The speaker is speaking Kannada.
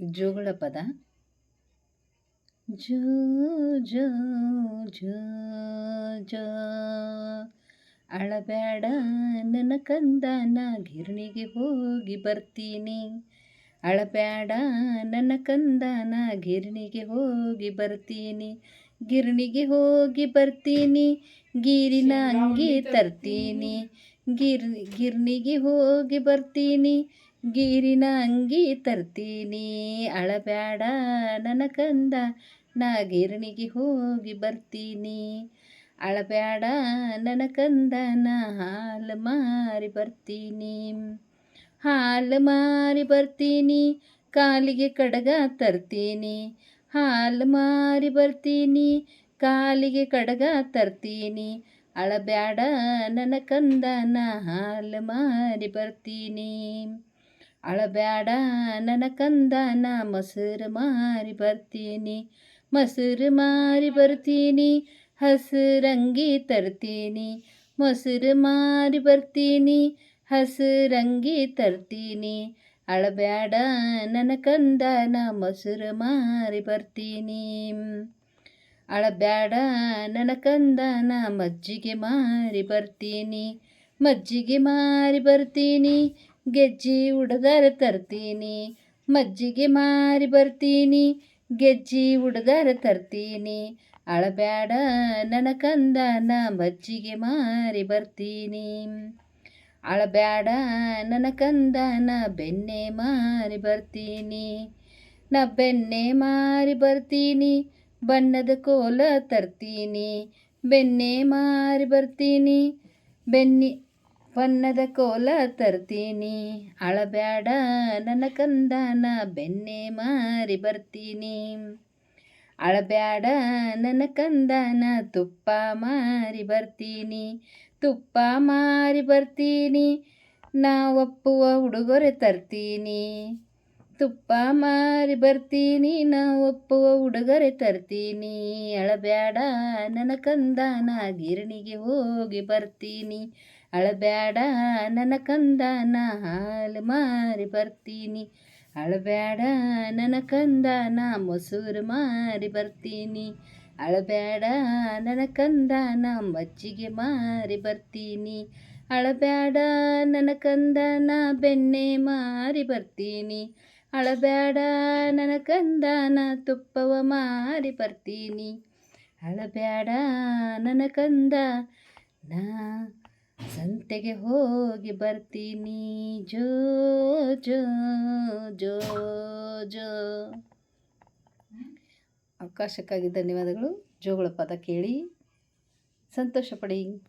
ಜೋಗಳ ಪದ ಜೋ ಜೋ ಜೋ ಜೋ. ಅಳಬೇಡ ನನ್ನ ಕಂದ ನಾ ಗಿರಣಿಗೆ ಹೋಗಿ ಬರ್ತೀನಿ. ಅಳಬೇಡ ನನ್ನ ಕಂದ ನಾ ಗಿರಣಿಗೆ ಹೋಗಿ ಬರ್ತೀನಿ. ಗಿರಣಿಗೆ ಹೋಗಿ ಬರ್ತೀನಿ. ಗಿರಿನ ಅಂಗಿ ತರ್ತೀನಿ. ಗಿರ್, ಗಿರಣಿಗೆ ಹೋಗಿ ಬರ್ತೀನಿ. ಗೀರಿನ ಅಂಗಿ ತರ್ತೀನಿ, ಅಳಬ್ಯಾಡ ನನ್ನ ಕಂದ ನಾ ಗಿರಣಿಗೆ ಹೋಗಿ ಬರ್ತೀನಿ. ಅಳಬ್ಯಾಡ ನನ ಕಂದ ನಾ ಹಾಲು ಮಾರಿ ಬರ್ತೀನಿ. ಹಾಲು ಮಾರಿ ಬರ್ತೀನಿ, ಕಾಲಿಗೆ ಕಡಗ ತರ್ತೀನಿ. ಹಾಲು ಮಾರಿ ಬರ್ತೀನಿ, ಕಾಲಿಗೆ ಕಡಗ ತರ್ತೀನಿ. ಅಳಬ್ಯಾಡ ನನ ಕಂದ ನಾ ಹಾಲು ಮಾರಿ ಬರ್ತೀನಿ. ಅಳಬ್ಯಾಡ ನನ ಕಂದ, ನಾ ಮೊಸರು ಮಾರಿ ಬರ್ತೀನಿ, ಮೊಸರು ಮಾರಿ ಬರ್ತೀನಿ, ಹಸಿರಂಗಿ ತರ್ತೀನಿ, ಮೊಸರು ಮಾರಿ ಬರ್ತೀನಿ, ಹಸಿರಂಗಿ ತರ್ತೀನಿ. ಅಳಬ್ಯಾಡ ನನ ಕಂದ, ನಾ ಮೊಸರು ಮಾರಿ ಬರ್ತೀನಿ. ಅಳಬ್ಯಾಡ ನನ ಕಂದ, ನಾ ಮಜ್ಜಿಗೆ ಮಾರಿ ಬರ್ತೀನಿ, ಮಜ್ಜಿಗೆ ಮಾರಿ ಬರ್ತೀನಿ. ಗೆಜ್ಜಿ ಉಡದಾರ ತರ್ತೀನಿ, ಮಜ್ಜಿಗೆ ಮಾರಿ ಬರ್ತೀನಿ, ಗೆಜ್ಜಿ ಉಡದಾರ ತರ್ತೀನಿ, ಅಳಬ್ಯಾಡ ನನ ಕಂದ ನಾ ಮಜ್ಜಿಗೆ ಮಾರಿ ಬರ್ತೀನಿ. ಅಳಬ್ಯಾಡ ನನ ಕಂದ ಬೆನ್ನೆ ಮಾರಿ ಬರ್ತೀನಿ, ನಾ ಬೆನ್ನೆ ಮಾರಿ ಬರ್ತೀನಿ, ಬಣ್ಣದ ಕೋಲ ತರ್ತೀನಿ ಬೆನ್ನೆ ಮಾರಿ ಬರ್ತೀನಿ ಬೆನ್ನಿ ಬಣ್ಣದ ಕೋಲ ತರ್ತೀನಿ. ಅಳಬ್ಯಾಡ ನನ್ನ ಕಂದನ, ಬೆನ್ನೆ ಮಾರಿ ಬರ್ತೀನಿ. ಅಳಬ್ಯಾಡ ನನ್ನ ಕಂದನ, ತುಪ್ಪ ಮಾರಿ ಬರ್ತೀನಿ. ತುಪ್ಪ ಮಾರಿ ಬರ್ತೀನಿ. ನಾ ಒಪ್ಪುವ ಉಡುಗೊರೆ ತರ್ತೀನಿ. ತುಪ್ಪ ಮಾರಿ ಬರ್ತೀನಿ. ನಾ ಒಪ್ಪುವ ಉಡುಗೊರೆ ತರ್ತೀನಿ. ಅಳಬ್ಯಾಡ ನನ್ನ ಕಂದನ, ಗಿರಣಿಗೆ ಹೋಗಿ ಬರ್ತೀನಿ. ಅಳಬ್ಯಾಡ ನನ್ನ ನಾ ಹಾಲು ಮಾರಿ ಬರ್ತೀನಿ. ಅಳಬ್ಯಾಡ ನನ್ನ ನಾ ಮೊಸರು ಮಾರಿ ಬರ್ತೀನಿ. ಅಳಬ್ಯಾಡ ನನ್ನ ನಾ ಮಜ್ಜಿಗೆ ಮಾರಿ ಬರ್ತೀನಿ. ಅಳಬ್ಯಾಡ ನನ್ನ ನಾ ಬೆಣ್ಣೆ ಮಾರಿ ಬರ್ತೀನಿ. ಅಳಬ್ಯಾಡ ನನ್ನ ನಾ ತುಪ್ಪವ ಮಾರಿ ಬರ್ತೀನಿ. ಅಳಬ್ಯಾಡ ನನ್ನ ಕಂದ ನಾ ಸಂತೆಗೆ ಹೋಗಿ ಬರ್ತೀನಿ. ಜೋ ಜೋ ಜೋ ಜೋ. ಅವಕಾಶಕ್ಕಾಗಿ ಧನ್ಯವಾದಗಳು. ಜೋಗಳ ಪದ ಕೇಳಿ ಸಂತೋಷ ಪಡಿ.